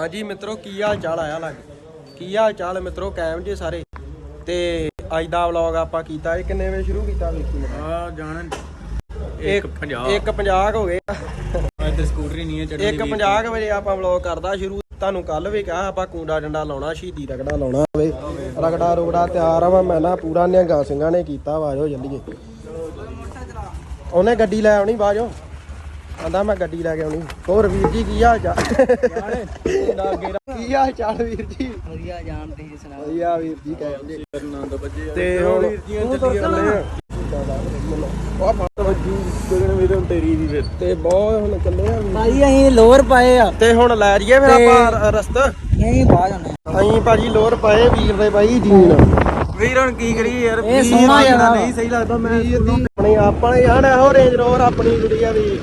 ਹਾਂਜੀ ਮਿੱਤਰੋ ਕੀ ਹਾਲ ਚਾਲ ਆਇਆ ਲੱਗ? ਕੀ ਹਾਲ ਚਾਲ ਮਿੱਤਰੋ ਕਾਇਮ ਜੀ ਸਾਰੇ? ਤੇ ਅੱਜ ਦਾ ਵਲੌਗ ਆਪਾਂ ਕੀਤਾ ਇਹ ਕਿੰਨੇ ਵਜੇ ਸ਼ੁਰੂ ਕੀਤਾ ਵੇਖੀ ਮੈਂ ਆ ਜਾਣ ਇੱਕ 1:50 ਹੋ ਗਏ। ਅੱਜ ਤੇ ਸਕੂਟਰੀ ਨਹੀਂ ਹੈ ਚੜ੍ਹਨੀ ਇੱਕ 50 ਵਜੇ ਆਪਾਂ ਵਲੌਗ ਕਰਦਾ ਸ਼ੁਰੂ। ਤੁਹਾਨੂੰ ਕੱਲ ਵੀ ਕਿਹਾ ਆਪਾਂ ਕੂੰਡਾ ਡੰਡਾ ਲਾਉਣਾ ਸ਼ਹੀਦੀ ਰਗੜਾ ਲਾਉਣਾ ਵੇ। ਰਗੜਾ ਰੁਗੜਾ ਤਿਆਰ ਆ ਮੈਂ ਨਾ ਪੂਰਾ ਨਿਹੰਗਾ ਸਿੰਘਾਂ ਨੇ ਕੀਤਾ ਆਵਾਜ਼ੋ ਜੱਲੀਏ ਉਹਨੇ ਗੱਡੀ ਲੈ ਆਉਣੀ ਬਾਜੋ ਆਂਦਾ ਮੈਂ ਗੱਡੀ ਲੈ ਕੇ ਆਉਣੀ। ਹੋਰ ਵੀਰ ਜੀ ਕੀ ਹਾਲ ਚਾਲ? ਕੀ ਹਾਲ ਚਾਲ ਵੀਰ ਜੀ? ਵਧੀਆ ਜਾਣ ਤੇ ਸੁਣਾ ਵਧੀਆ ਵੀਰ ਜੀ ਕਹਿੰਦੇ ਆਨੰਦ ਵੱਜੇ ਤੇ ਹੁਣ ਵੀਰ ਜੀਆਂ ਚੱਲੀਆਂ ਆ ਫਟ ਵੱਜੀ ਗਗਨ ਵੀਰ ਹੁਣ ਤੇਰੀ ਵੀ ਫਿਰ। ਤੇ ਬਹੁਤ ਹੁਣ ਚੱਲੇ ਆ ਵੀਰ। ਭਾਈ ਅਸੀਂ ਲੋਅਰ ਪਾਏ ਆ। ਤੇ ਹੁਣ ਲੈ ਜੀਏ ਫਿਰ ਆਪਾਂ ਰਸਤਾ। ਨਹੀਂ ਬਾਹਰ ਜਾਣਾ ਅਸੀਂ ਭਾਜੀ ਲੋਰ ਪਾਏ ਵੀਰ ਦੇ ਬਾਈ ਜੀਨ। ਵੀਰ ਹੁਣ ਕੀ ਕਰੀਏ ਯਾਰ? ਇਹ ਸੋਹਣਾ ਯਾਰ ਨਹੀਂ ਸਹੀ ਲੱਗਦਾ ਮੈਂ ਆਪਣੀ ਆਪਾਂ ਨੇ ਯਾਰ ਇਹੋ ਰੇਂਜ ਰੋਵਰ ਆਪਣੀ ਗੁੜੀਆ ਦੀ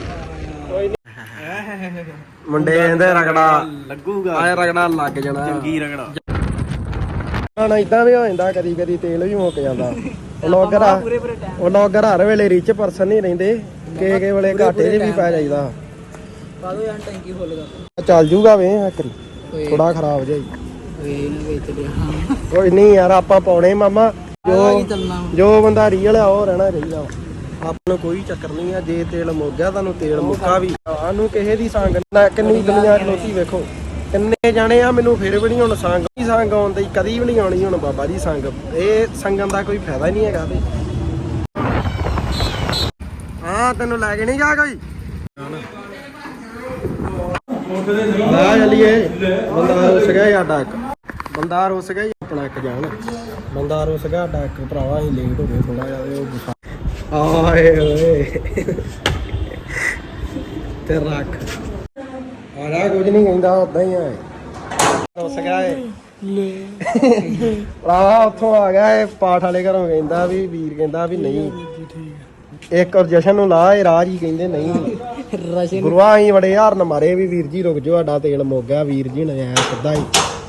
ਮੁੰਡੇ ਇਹਦੇ ਰਗੜਾ। ਲੱਗੂਗਾ। ਆਏ ਰਗੜਾ ਲੱਗ ਜਾਣਾ। ਚੰਗੀ ਰਗੜਾ। ਹੁਣ ਇਦਾਂ ਵੀ ਹੋ ਜਾਂਦਾ ਕਦੀ ਕਦੀ ਤੇਲ ਵੀ ਮੁੱਕ ਜਾਂਦਾ। ਵਲੌਗਰ ਆ ਵਲੌਗਰ ਹਰ ਵੇਲੇ ਰਿਚ ਪਰਸਨ ਨਹੀਂ ਰਹਿੰਦੇ। ਕੇ ਕੇ ਵੇਲੇ ਘਾਟੇ 'ਚ ਵੀ ਪੈ ਜਾਈਦਾ। ਪਾ ਦੋ ਯਾਰ ਟੈਂਕੀ ਫੁੱਲ ਕਰ ਚੱਲ ਜੂਗਾ ਵੇ ਓਏ। ਥੋੜਾ ਖਰਾਬ ਜਾਈ ਕੋਈ ਨਹੀਂ ਯਾਰ ਆਪਾਂ ਪਾਉਣੇ ਮਾਮਾ। ਜੋ ਬੰਦਾ ਰੀਅਲ ਆ ਉਹ ਰਹਿਣਾ ਚਾਹੀਦਾ। ਆਪਾਂ ਨੂੰ ਕੋਈ ਚੱਕਰ ਨਹੀਂ ਆ, ਜੇ ਤੇਲ ਮੁੱਕ ਗਿਆ ਤੁਹਾਨੂੰ ਤੇਲ ਮੁੱਕਾ ਵੀ। ਸਾਨੂੰ ਕਿਸੇ ਦੀ ਸੰਗ ਨਾ, ਕਿੰਨੀ ਦੁਨੀਆ ਖਲੋਤੀ ਵੇਖੋ। ਕਿੰਨੇ ਜਾਣੇ ਆ, ਮੈਨੂੰ ਫਿਰ ਵੀ ਨਹੀਂ ਹੁਣ ਸੰਗ ਨਹੀਂ ਸੰਗ ਆਉਂਦੀ ਕਦੀ ਵੀ ਨਹੀਂ ਆਉਣੀ ਹੁਣ ਬਾਬਾ ਜੀ ਸੰਗ। ਇਹ ਸੰਗਨ ਦਾ ਕੋਈ ਫਾਇਦਾ ਨਹੀਂ ਹੈਗਾ ਤੇ। ਹਾਂ, ਤੈਨੂੰ ਲੈ ਕੇ ਨਹੀਂ ਜਾ ਕੋਈ? ਆ ਚੱਲੀਏ। ਬੰਦਾ ਰੁੱਸ ਗਿਆ ਸਾਡਾ ਇੱਕ। ਬੰਦਾ ਰੁੱਸ ਗਿਆ ਆਪਣਾ ਇੱਕ ਜਾਨ ਬੰਦਾ ਰੁੱਸ ਗਿਆ, ਸਾਡਾ ਇੱਕ ਭਰਾਵਾ, ਅਸੀਂ ਲੇਟ ਹੋ ਗਏ ਥੋੜਾ ਜਿਹਾ ਉਹ ਆਏ ਓਏ ਤੇ ਰੱਖ ਆਰਾ ਕੁਝ ਨਹੀਂ ਕਹਿੰਦਾ ਉਦਾਂ ਹੀ ਆ। ਰੁੱਸ ਗਿਆ ਏ ਭਰਾਵਾ ਉੱਥੋਂ ਆ ਗਿਆ ਇਹ ਪਾਠ ਵਾਲੇ ਘਰੋਂ ਕਹਿੰਦਾ ਵੀ ਵੀਰ ਕਹਿੰਦਾ ਵੀ ਨਹੀਂ। ਇੱਕ ਔਰ ਜਸ਼ਨ ਨੂੰ ਲਾ ਇਹ ਰਾਜ ਹੀ ਕਹਿੰਦੇ ਨਹੀਂ। ਰਸ਼ਨ ਗੁਰੂਆ ਬੜੇ ਹਾਰਨ ਮਾਰੇ ਵੀ ਵੀਰ ਜੀ ਰੁਕ ਜਾਓ ਸਾਡਾ ਤੇਲ ਮੁੱਕ ਗਿਆ ਵੀਰ ਜੀ ਨੇ ਐ ਸਿੱਧਾ ਹੀ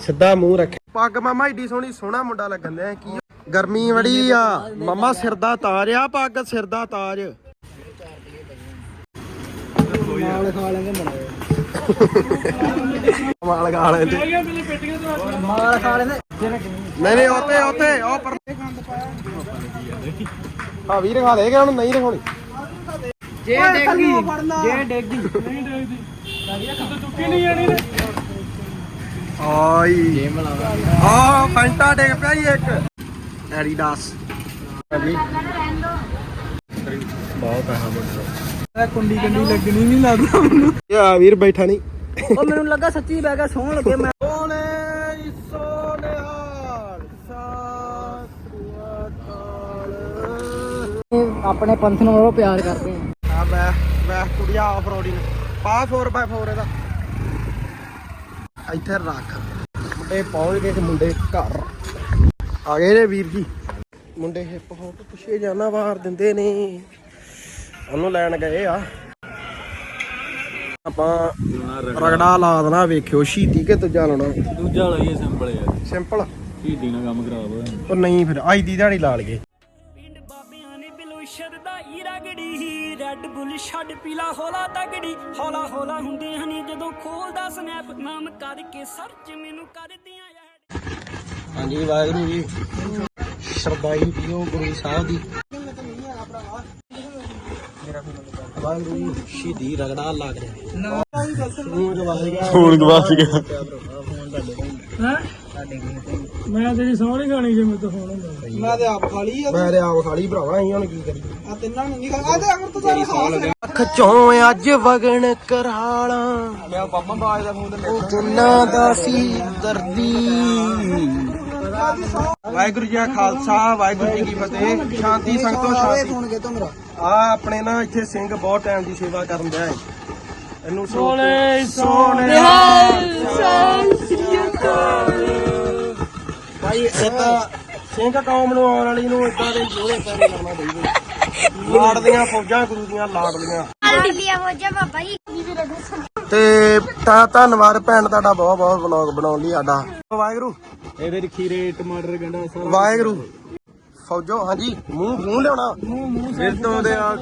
ਸਿੱਧਾ ਮੂੰਹ ਰੱਖਿਆ। ਪੱਗ ਮਾਮਾ ਏਡੀ ਸੋਹਣੀ ਸੋਹਣਾ ਮੁੰਡਾ ਲੱਗਣ ਦਿਆ ਕੀ ਗਰਮੀ ਬੜੀ ਆ। ਮਾਮਾ ਸਿਰ ਦਾ ਤਾਜ ਆ ਪੱਗ ਸਿਰ ਦਾ ਤਾਜ ਮਾਲ ਖਾ ਲੈਂਗੇ ਮਾਲ ਲੈਂਦੇ। ਮਾਲ ਖਾ ਲੈਂਦੇ ਨਹੀਂ ਨਹੀਂ ਉੱਥੇ ਉੱਥੇ ਉਹ ਪਰ ਆ ਵੀਰ ਖਾ ਦੇਗਾ ਉਹਨੂੰ ਨਹੀਂ ਦਿਖਾਉਣੀ ਜੇ ਡੇਗੀ ਜੇ ਡੇਗੀ ਆਈ ਗੇਮ ਲਾਵਾ ਆ ਫੈਂਟਾ ਡਿੱਗ ਪਿਆ ਜੀ ਇੱਕ। ਐਡੀਡਾਸ। ਬਹੁਤ ਪੈਸਾ ਬੋਲਦਾ ਕੁੰਡੀ ਕੰਡੀ ਲੱਗਣੀ ਨਹੀਂ ਲੱਗਦਾ। ਮੈਨੂੰ ਯਾ ਵੀਰ ਬੈਠਾ ਨਹੀਂ। ਉਹ ਮੈਨੂੰ ਲੱਗਾ ਸੱਚੀ ਬਹਿ ਗਿਆ ਸੌਣ ਲੱਗੇ ਮੈਂ। ਸੋਨੇ ਸਾਸਰੀਆਕਾਲ ਆਪਣੇ ਪੰਥ ਨੂੰ ਉਹ ਪਿਆਰ ਕਰਦੇ ਆ। ਆ ਮੈਂ ਮੈਂ ਕੁੜੀਆ ਆਫ ਰੋਡਿੰਗ ਪਾ 4x4 ਇਹਦਾ। ਇੱਥੇ ਰੱਖ। ਮੁੰਡੇ ਪਹੁੰਚ ਗਏ ਮੁੰਡੇ ਘਰ। ਆ ਗਏ ਨੇ ਵੀਰ ਜੀ। ਮੁੰਡੇ ਹਿੱਪ ਹੌਪ ਪਿੱਛੇ ਜਾਣਾ ਵਾਰ ਦਿੰਦੇ ਨੇ। ਉਹਨੂੰ ਲੈਣ ਗਏ ਆ। ਆਪਾਂ ਰਗੜਾ ਲਾ ਦੇਣਾ ਵੇਖਿਓ ਸ਼ੀਤੀ ਕਿ ਦੂਜਾ ਲਾਉਣਾ। ਦੂਜਾ ਲਈਏ ਸਿੰਪਲ ਯਾਰ। ਸਿੰਪਲ ਢੀਡੀ ਨਾਲ ਕੰਮ ਖਰਾਬ ਹੋਇਆ। ਉਹ ਨਹੀਂ ਫਿਰ ਅੱਜ ਦੀ ਦਿਹਾੜੀ ਲਾ ਲਈਏ। ਪਿੰਡ ਬਾਬਿਆਂ ਨੇ ਬਲੂਸ਼ਰ ਦਾ ਹੀ ਰਗੜੀ ਹੀ ਰੈੱਡ ਬੁੱਲ ਛੱਡ ਪੀਲਾ ਹੋਲਾ ਤਗੜੀ। ਹੌਲਾ ਹੌਲਾ ਹੁੰਦੇ ਹਨੀ ਜਦੋਂ ਖੋਲਦਾ ਸਨੈਪ ਨਾਮ ਕਰਕੇ ਸਰਚ ਮੈਨੂੰ ਕਰਦੀਆਂ ਹਾਂਜੀ ਵਾਹਿਗੁਰੂ ਜੀ। ਸਰਦਾਈ ਪੀਓ ਗੁਰੂ ਸਾਹਿਬ ਦੀ ਵਾਹਿਗੁਰੂ ਜੀ ਸ਼ਹੀਦੀ ਰਗੜਾ ਲੱਗ ਰਿਹਾ ਫੋਨ ਫੋਨ ਗਵਾ ਗਿਆ। ਮੈਂ ਤੇਰੀ ਸੋਹਣੀ ਗਾਣੀ ਜੇ ਮੇਰੇ ਤੋਂ ਫੋਨ ਹੁੰਦਾ। ਮੈਂ ਤੇ ਆਪ ਖਾ ਲਈ ਮੈਂ ਤੇ ਆਪ ਖਾਲੀ ਭਰਾਵਾ ਅਸੀਂ ਹੁਣ ਕੀ ਕਰੀਏ? ਆ ਤਿੰਨਾਂ ਨੂੰ ਨਹੀਂ ਖਾ ਆ ਤੇ ਅਗਰ ਤੂੰ ਸਾਰੇ ਖਾ ਅੱਖ ਚੋਂ ਅੱਜ ਵਗਣ ਕਰਾਲਾਂ। ਮੈਂ ਬਾਬਾ ਬਾਜ ਦਾ ਫੋਨ ਤੇ ਉਹ ਜਿੰਨਾ ਦਾ ਸੀ ਦਰਦੀ। ਵਾਹਿਗੁਰੂ ਜੀ ਕਾ ਖਾਲਸਾ ਵਾਹਿਗੁਰੂ ਜੀ ਕੀ ਫਤਿਹ। ਸ਼ਾਂਤੀ ਸੰਗਤੋ ਸ਼ਾਂਤੀ। ਆ ਆਪਣੇ ਨਾ ਇੱਥੇ ਸਿੰਘ ਬਹੁਤ ਟਾਈਮ ਦੀ ਸੇਵਾ ਕਰਨ ਦਾ ਹੈ ਇਹਨੂੰ ਸੋਨੇ ਸੋਨੇ ਭਾਈ ਸਿੰਘ ਕੌਮ ਨੂੰ ਆਉਣ ਵਾਲੀ ਨੂੰ ਇਦਾਂ ਦੇ ਜੋੜੇ ਪੈਰੇ ਲਾਉਣਾ ਚਾਹੀਦਾ ਲਾੜਦੀਆਂ ਫੌਜਾਂ ਗੁਰੂ ਦੀਆਂ ਲਾੜਦੀਆਂ ਲਿਆ ਹੋ। ਜਾ ਬਾਬਾ ਜੀ। ਤੇ ਤਾਂ ਧੰਨਵਾਦ ਭੈਣ ਤੁਹਾਡਾ ਬਹੁਤ ਬਹੁਤ ਵਲੌਗ ਬਣਾਉਣ ਲਈ ਸਾਡਾ। ਵਾਹਿਗੁਰੂ। ਇਹਦੇ ਚ ਖੀਰੇ ਟਮਾਟਰ ਗੰਡਾ ਸਭ ਵਾਹਿਗੁਰੂ। ਫੌਜੋ ਹਾਂਜੀ ਮੂੰਹ ਮੂੰਹ ਲਿਆਉਣਾ। ਫਿਰ ਤੋਂ ਦੇ ਆ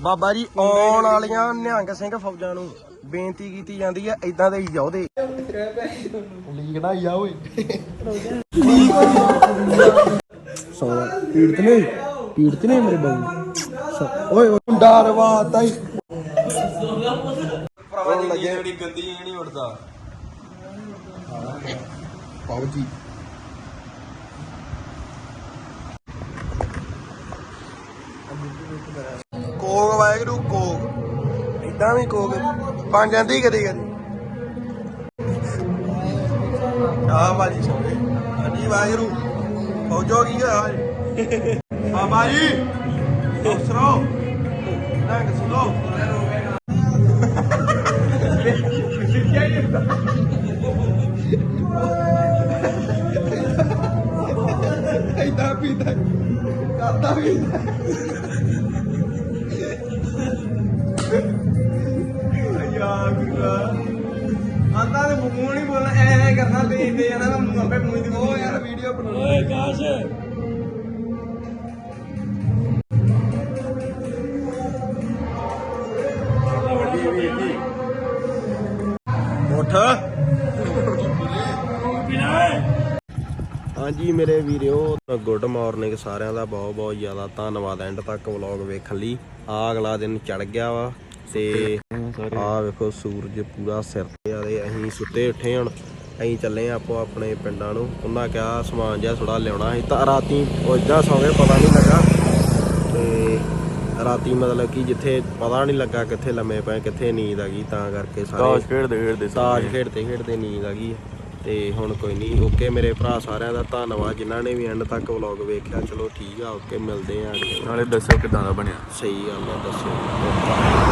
ਬਾਬਾ ਜੀ। ਆਉਣ ਵਾਲੀਆਂ ਨਿਹੰਗ ਸਿੰਘ ਫੌਜਾਂ ਨੂੰ ਬੇਨਤੀ ਕੀਤੀ ਜਾਂਦੀ ਆ ਇਦਾਂ ਦੇ ਦੇ ਲੀਕ ਨਾ ਆ ਓਏ। ਸੋਣਾ ਪੀੜਤ ਨਹੀਂ ਪੀੜਤ ਨਹੀਂ ਮੇਰੇ ਬਾਬੂ ਓਏ ਓਏ ਡਰ ਵਾਤਾ ਹੀ ਭਰਾਵਾ ਜੀ ਜਿਹੜੀ ਗੰਦੀ ਇਹ ਨਹੀਂ ਉੱਡਦਾ। ਪਾਉ ਜੀ। ਕੋਕ ਵਾਹਿਗੁਰੂ ਕੋਕ। ਇਦਾਂ ਵੀ ਕੋਕ ਬਣ ਜਾਂਦੀ ਕਦੀ ਕਦੀ। ਆ ਬਾਜੀ ਸੋਏ ਹਾਂਜੀ ਵਾਹਿਗੁਰੂ। ਫੌਜੋ ਕੀ ਹੋਇਆ ਬਾਬਾ ਜੀ। ਅਫਸਰੋ ਨੰਗ ਸੁਣੋ ਇਦਾਂ ਪੀਦਾ ਕਰਦਾ ਵੀ ਯਾ ਗੁਰਾ ਆਂਦਾ ਤੇ ਮੂੰਹ ਨਹੀਂ ਬੋਲਣਾ ਐ ਐ ਕਰਨਾ ਤੇ ਇੰਦੇ ਜਾਣਾ ਤਾਂ ਮੂੰਹ ਆਪੇ ਮੂੰਹ ਦੀ ਉਹ ਯਾਰ ਵੀਡੀਓ ਬਣਾ ਓਏ ਕਾਸ਼ ਹਾਂਜੀ ਮੇਰੇ ਵੀਰਿਓ ਗੁੱਡ ਮਾਰਨਿੰਗ ਸਾਰਿਆਂ ਦਾ ਬਹੁਤ ਬਹੁਤ ਜ਼ਿਆਦਾ ਧੰਨਵਾਦ ਐਂਡ ਤੱਕ ਵਲੌਗ ਵੇਖਣ ਲਈ। ਆ ਅਗਲਾ ਦਿਨ ਚੜ ਗਿਆ ਵਾ ਤੇ ਆ ਵੇਖੋ ਸੂਰਜ ਪੂਰਾ ਸਿਰ ਤੇ ਆ ਤੇ ਅਸੀਂ ਸੁੱਤੇ ਉੱਠੇ ਹੁਣ। ਅਸੀਂ ਚੱਲੇ ਆਪੋ ਆਪਣੇ ਪਿੰਡਾਂ ਨੂੰ। ਉਹਨਾਂ ਕਿਹਾ ਸਮਾਨ ਜਿਹਾ ਥੋੜਾ ਲਿਆਉਣਾ ਸੀ ਤਾਂ ਰਾਤੀ ਉਹ ਏਦਾਂ ਸੌਂ ਗਏ ਪਤਾ ਨਹੀਂ ਲੱਗਾ। ਤੇ ਰਾਤੀ ਮਤਲਬ ਕਿ ਜਿੱਥੇ ਪਤਾ ਨਹੀਂ ਲੱਗਾ ਕਿੱਥੇ ਲੰਮੇ ਪਏ ਕਿੱਥੇ ਨੀਂਦ ਆ ਗਈ ਤਾਂ ਕਰਕੇ ਸਾਰੇ ਕਾਸ਼ ਖੇਡਦੇ ਖੇਡਦੇ ਤਾਜ ਖੇਡਦੇ ਖੇਡਦੇ ਨੀਂਦ ਆ ਗਈ। ਤੇ ਹੁਣ ਕੋਈ ਨਹੀਂ ਓਕੇ ਮੇਰੇ ਭਰਾ ਸਾਰਿਆਂ ਦਾ ਧੰਨਵਾਦ ਜਿਨ੍ਹਾਂ ਨੇ ਵੀ ਐਂਡ ਤੱਕ ਵਲੌਗ ਵੇਖਿਆ ਚਲੋ ਠੀਕ ਆ ਓਕੇ ਮਿਲਦੇ ਆ ਨਾਲੇ ਦੱਸੋ ਕਿਦਾਂ ਦਾ ਬਣਿਆ। ਸਹੀ ਗੱਲ ਆ ਦੱਸੋ